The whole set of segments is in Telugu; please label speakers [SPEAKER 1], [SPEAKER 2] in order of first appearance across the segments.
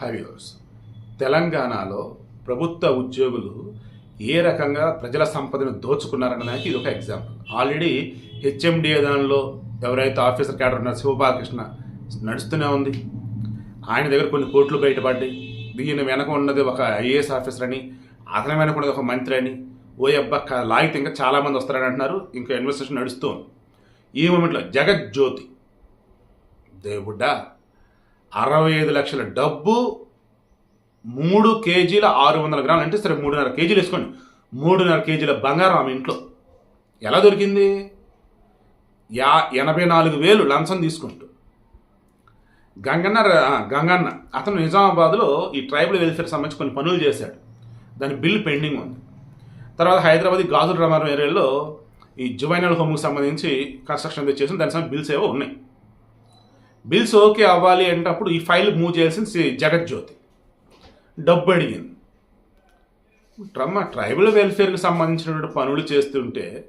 [SPEAKER 1] హైవ్యూర్స్ తెలంగాణలో ప్రభుత్వ ఉద్యోగులు ఏ రకంగా ప్రజల సంపదను దోచుకున్నారనడానికి ఇది ఒక ఎగ్జాంపుల్. ఆల్రెడీ హెచ్ఎండిఏ దానిలో ఎవరైతే ఆఫీసర్ క్యాడర్ ఉన్నారో శివబాలకృష్ణ నడుస్తూనే ఉంది. ఆయన దగ్గర కొన్ని కోట్లు బయటపడ్డాయి. దీని వెనక ఉన్నది ఒక ఐఏఎస్ ఆఫీసర్ అని అతని వెనక ఉన్నది ఒక మంత్రి అని. ఓ అబ్బా లాగితే ఇంకా చాలామంది వస్తారని అంటున్నారు. ఇంకా ఇన్వెస్టిగేషన్ నడుస్తూ ఉంది ఈ మూమెంట్లో జగజ్యోతి దేవుడ్డా అరవై ఐదు లక్షల డబ్బు మూడు కేజీల ఆరు వందల గ్రాములు. అంటే సరే మూడున్నర కేజీలు వేసుకోండి. మూడున్నర కేజీల బంగారం ఆమె ఇంట్లో. ఎలా దొరికింది? యా ఎనభై నాలుగు వేలు లంచం తీసుకుంటూ. గంగన్న గంగన్న. అతను నిజామాబాద్లో ఈ ట్రైబల్ వెల్ఫేర్ సంబంధించి కొన్ని పనులు చేశాడు. దాని బిల్ పెండింగ్ ఉంది. తర్వాత హైదరాబాద్ గాజుల రామారం ఏరియాలో ఈ జువైనల్ హోమ్కి సంబంధించి కన్స్ట్రక్షన్ చేసిన దాని సంబంధించి బిల్స్ ఏవో ఉన్నాయి. బిల్స్ ఓకే అవ్వాలి అంటే ఈ ఫైల్ మూవ్ చేయాల్సింది జగజ్యోతి డబ్బు అడిగింది. ట్రమ్మ ట్రైబల్ వెల్ఫేర్కి సంబంధించినటువంటి పనులు చేస్తుంటే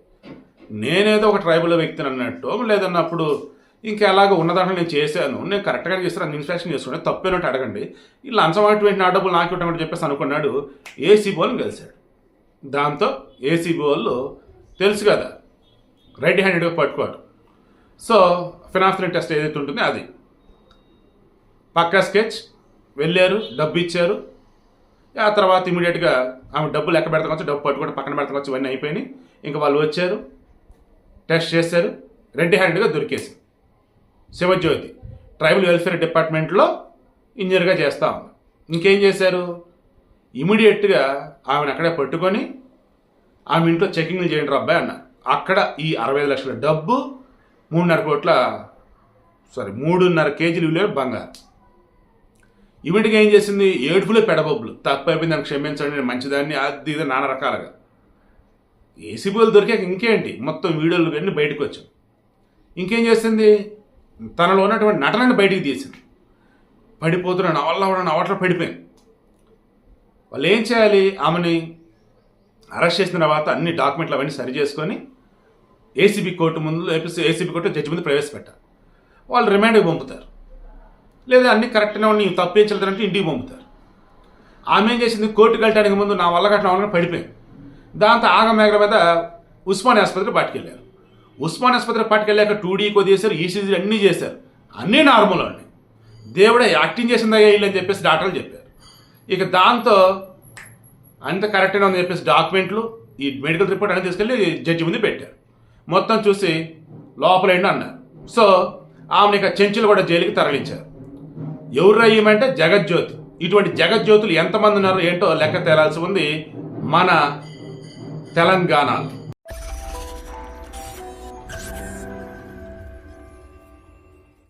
[SPEAKER 1] నేనేదో ఒక ట్రైబల్ వ్యక్తిని అన్నట్టు లేదన్నప్పుడు ఇంకా ఎలాగో ఉన్న నేను చేశాను నేను కరెక్ట్గా చేస్తాను ఇన్స్పెక్షన్ చేసుకుంటే తప్పేనట్టు అడగండి ఈ లంచం అటువంటి నా డబ్బులు నాకు ఇవ్వటం చెప్పేసి అనుకున్నాడు ఏసీ బోల్ని కలిశాడు. దాంతో ఏసీ బోల్ తెలుసు కదా రెడ్ హ్యాండెడ్గా పట్టుకోవడం. సో ఫినాన్షియల్ టెస్ట్ ఏదైతే ఉంటుందో అది. పక్కా స్కెచ్ వెళ్ళారు డబ్బు ఇచ్చారు. ఆ తర్వాత ఇమీడియట్గా ఆమె డబ్బు లెక్క పెడతాం డబ్బు పట్టుకుని పక్కన పెడతాం ఇవన్నీ అయిపోయినాయి. ఇంకా వాళ్ళు వచ్చారు టెస్ట్ చేశారు రెడ్ హ్యాండ్గా దొరికేసి శివజ్యోతి ట్రైబల్ వెల్ఫేర్ డిపార్ట్మెంట్లో ఇంజనీర్గా చేస్తా ఉంది ఇంకేం చేశారు? ఇమీడియట్గా ఆమెను అక్కడే పట్టుకొని ఆమె ఇంట్లో చెకింగ్లు చేయండి రా అబ్బాయి అన్నారు. అక్కడ ఈ అరవై ఐదు లక్షల డబ్బు మూడున్నర కోట్ల సారీ మూడున్నర కేజీలు విలువ బంగారు. ఇవిటికి ఏం చేసింది? ఏడుపులే పెడబొబ్బులు. తప్పు అయిపోయింది దాన్ని క్షమించండి నేను మంచిదాన్ని అది ఇది నానా రకాలుగా. ఏసీబీలు దొరికాక ఇంకేంటి? మొత్తం వీడియోలు అన్నీ బయటకు వచ్చాం ఇంకేం చేసింది? తనలో ఉన్నటువంటి నటనని బయటికి తీసింది. పడిపోతున్న నవల్ల కూడా అవట్ల పడిపోయింది. వాళ్ళు ఏం చేయాలి? ఆమెని అరెస్ట్ చేసిన తర్వాత అన్ని డాక్యుమెంట్లు అవన్నీ సరి చేసుకొని ఏసీబీ కోర్టు ముందు ఏసీబీ కోర్టు జడ్జి ముందు ప్రవేశపెట్టారు. వాళ్ళు రిమాండ్కి పంపుతారు. లేదా అన్ని కరెక్ట్గా ఉన్నాయి నీవు తప్పించలేదంటే ఇంటికి పంపుతారు. ఆమె ఏం చేసింది? కోర్టుకు వెళ్ళడానికి ముందు నా వల్ల గట్ల వాళ్ళని పడిపోయింది దాంతో ఆగమేఘల మీద ఉస్మాన్ ఆసుపత్రి పట్టుకెళ్ళారు ఉస్మాన్ ఆసుపత్రి పట్టుకెళ్ళాక టూ డీ కొద్దిసేసారు ఈసీజీ అన్నీ చేశారు. అన్నీ నార్మల్ అండి. దేవుడే యాక్టింగ్ చేసిందయ్యా వీళ్ళని చెప్పేసి డాక్టర్లు చెప్పారు. ఇక దాంతో అంత కరెక్ట్గా ఉందని చెప్పేసి డాక్యుమెంట్లు ఈ మెడికల్ రిపోర్ట్ అన్ని తీసుకెళ్ళి జడ్జి ముందు పెట్టారు. మొత్తం చూసి లోపలేండి అన్నారు సో ఆమెను ఇక చెంచులు కూడా జైలుకి తరలించారు. ఎవరు రయ్యమంటే జగజ్యోతి. ఇటువంటి జగజ్యోతులు ఎంతమంది ఉన్నారో ఏంటో లెక్క తేలాల్సి ఉంది మన తెలంగాణ